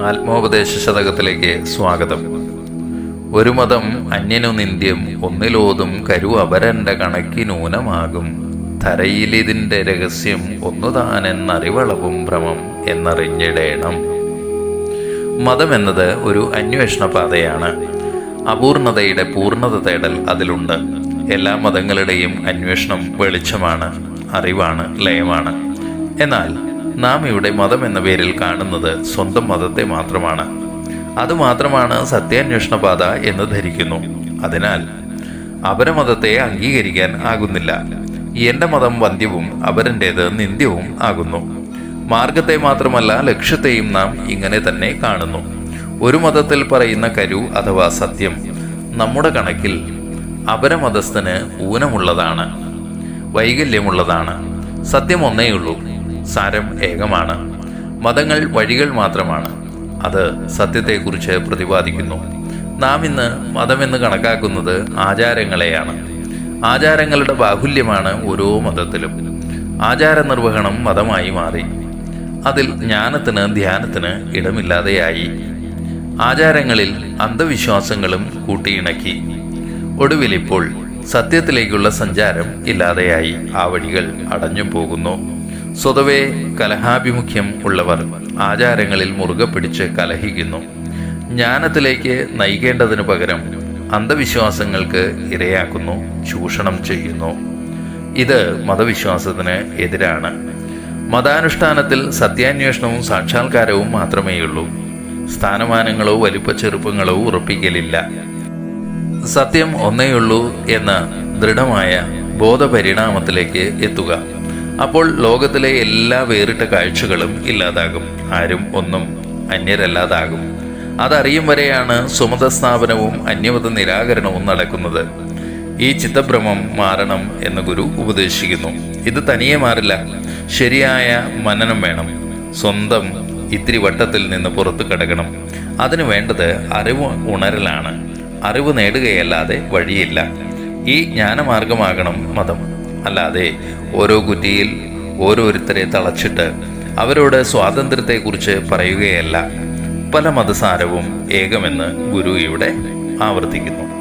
ആത്മോപദേശ ശതകത്തിലേക്ക് സ്വാഗതം. ഒരു മതം അന്യനു നിന്ദ്യം ഒന്നിലോതും കരു അപരന്റെ കണക്കിനൂനമാകും ധരയിലിതിന്റെ രഹസ്യം ഒന്നുതാനെന്നറിവളവും ഭ്രമം എന്നറിഞ്ഞിടേണം. മതം എന്നത് ഒരു അന്വേഷണ പാതയാണ്. അപൂർണതയുടെ പൂർണത തേടൽ അതിലുണ്ട്. എല്ലാ മതങ്ങളുടെയും അന്വേഷണം വെളിച്ചമാണ് അറിവാണ് ലയമാണ്. എന്നാൽ നാം ഇവിടെ മതം എന്ന പേരിൽ കാണുന്നത് സ്വന്തം മതത്തെ മാത്രമാണ്. അതുമാത്രമാണ് സത്യാന്വേഷണ പാത എന്ന് ധരിക്കുന്നു. അതിനാൽ അപരമതത്തെ അംഗീകരിക്കാൻ ആകുന്നില്ല. എന്റെ മതം വന്ധ്യവും അപരന്റേത് നിന്ദ്യവും ആകുന്നു. മാർഗത്തെ മാത്രമല്ല ലക്ഷ്യത്തെയും നാം ഇങ്ങനെ തന്നെ കാണുന്നു. ഒരു മതത്തിൽ പറയുന്ന കരു അഥവാ സത്യം നമ്മുടെ കണക്കിൽ അപരമതസ്ഥന് ഊനമുള്ളതാണ് വൈകല്യമുള്ളതാണ്. സത്യം ഒന്നേയുള്ളൂ. സാരം ഏകമാണ്. മതങ്ങൾ വഴികൾ മാത്രമാണ്. അത് സത്യത്തെക്കുറിച്ച് പ്രതിപാദിക്കുന്നു. നാം ഇന്ന് മതമെന്ന് കണക്കാക്കുന്നത് ആചാരങ്ങളെയാണ്. ആചാരങ്ങളുടെ ബാഹുല്യമാണ് ഓരോ മതത്തിലും. ആചാര നിർവഹണം മതമായി മാറി. അതിൽ ജ്ഞാനത്തിന് ധ്യാനത്തിന് ഇടമില്ലാതെയായി. ആചാരങ്ങളിൽ അന്ധവിശ്വാസങ്ങളും കൂട്ടിയിണക്കി. ഒടുവിൽ ഇപ്പോൾ സത്യത്തിലേക്കുള്ള സഞ്ചാരം ഇല്ലാതെയായി ആ വഴികൾ അടഞ്ഞു പോകുന്നു സ്വതവേ കലഹാഭിമുഖ്യം ഉള്ളവർ ആചാരങ്ങളിൽ മുറുകെ പിടിച്ച് കലഹിക്കുന്നു. ജ്ഞാനത്തിലേക്ക് നയിക്കേണ്ടതിനു പകരം അന്ധവിശ്വാസങ്ങൾക്ക് ഇരയാക്കുന്നു ചൂഷണം ചെയ്യുന്നു. ഇത് മതവിശ്വാസത്തിന് എതിരാണ്. മതാനുഷ്ഠാനത്തിൽ സത്യാന്വേഷണവും സാക്ഷാത്കാരവും മാത്രമേയുള്ളൂ. സ്ഥാനമാനങ്ങളോ വലിപ്പ ചെറുപ്പങ്ങളോ ഉറപ്പിക്കലില്ല. സത്യം ഒന്നേയുള്ളൂ എന്ന ദൃഢമായ ബോധപരിണാമത്തിലേക്ക് എത്തുക. അപ്പോൾ ലോകത്തിലെ എല്ലാ വേറിട്ട കാഴ്ചകളും ഇല്ലാതാകും. ആരും ഒന്നും അന്യരല്ലാതാകും. അതറിയും വരെയാണ് സുമത സ്ഥാപനവും അന്യമത നിരാകരണവും നടക്കുന്നത്. ഈ ചിത്തഭ്രമം മാറണം എന്ന് ഗുരു ഉപദേശിക്കുന്നു. ഇത് തനിയെ മാറില്ല. ശരിയായ മനനം വേണം. സ്വന്തം ഇത്തിരി വട്ടത്തിൽ നിന്ന് പുറത്തു കിടക്കണം. അതിനു വേണ്ടത് അറിവ് ഉണരലാണ്. അറിവ് നേടുകയല്ലാതെ വഴിയില്ല. ഈ ജ്ഞാനമാർഗമാകണം മതം. അല്ലാതെ ഓരോ കുറ്റിയിൽ ഓരോരുത്തരെ തളച്ചിട്ട് അവരോട് സ്വാതന്ത്ര്യത്തെക്കുറിച്ച് പറയുകയല്ല. പല മതസാരവും ഏകമെന്ന് ഗുരു ഇവിടെ ആവർത്തിക്കുന്നു.